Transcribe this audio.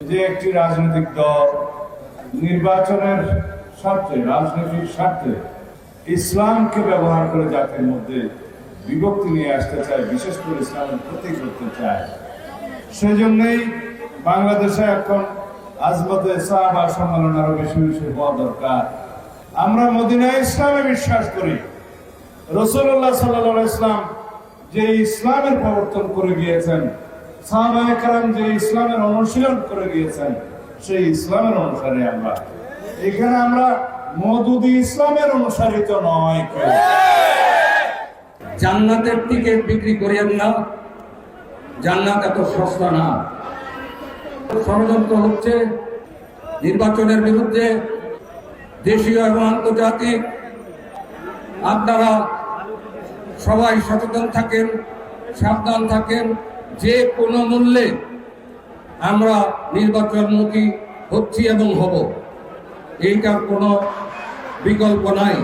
যে একটি রাজনৈতিক দল নির্বাচনের স্বার্থে, রাজনৈতিক স্বার্থে ইসলামকে ব্যবহার করে জাতির মধ্যে বিভক্তি নিয়ে আসতে চায়, বিশেষ করে ইসলামের ক্ষতি করতে চায়। সেজন্যই বাংলাদেশে এখন আজমতে সাহাবা সম্মেলন আরও বেশি বেশি হওয়া দরকার। আমরা মদিনা ইসলামে বিশ্বাস করি। রসুল্লাহ সাল্লাহ ইসলাম যে ইসলামের প্রবর্তন করে গিয়েছেন যে ইসলামের অনুশীলন করে গিয়েছেন, সেই ইসলামের অনুসারে আমরা। এখানে আমরা মধুদি ইসলামের অনুসারিত নয়। জান্নাতের টিকিট বিক্রি করিয়েন না। জান্নাত এত সস্তা না। ষড়যন্ত্র হচ্ছে নির্বাচনের বিরুদ্ধে দেশীয় এবং আন্তর্জাতিক। আপনারা সবাই সচেতন থাকেন, সাবধান থাকেন। যে কোনো মূল্যে আমরা নির্বাচনমুখী হচ্ছি এবং হব। এইটার কোনো বিকল্প নাই।